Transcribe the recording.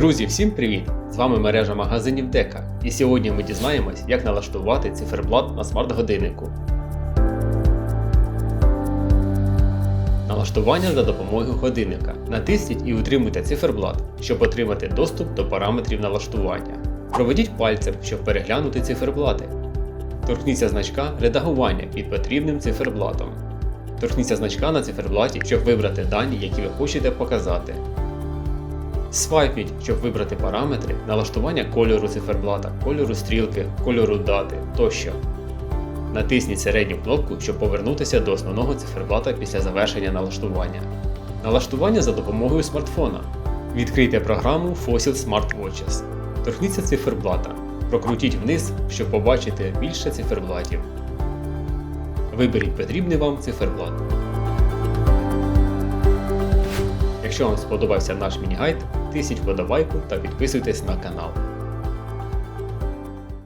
Друзі, всім привіт! З вами мережа магазинів Дека. І сьогодні ми дізнаємось, як налаштувати циферблат на смарт-годиннику. Налаштування за допомогою годинника. Натисніть і утримуйте циферблат, щоб отримати доступ до параметрів налаштування. Проведіть пальцем, щоб переглянути циферблати. Торкніться значка редагування під потрібним циферблатом. Торкніться значка на циферблаті, щоб вибрати дані, які ви хочете показати. Свайпніть, щоб вибрати параметри, налаштування кольору циферблата, кольору стрілки, кольору дати тощо. Натисніть середню кнопку, щоб повернутися до основного циферблата після завершення налаштування. Налаштування за допомогою смартфона. Відкрийте програму Fossil Smart Watches. Торкніться циферблата. Прокрутіть вниз, щоб побачити більше циферблатів. Виберіть потрібний вам циферблат. Якщо вам сподобався наш міні-гайд, тисніть вподобайку та підписуйтесь на канал.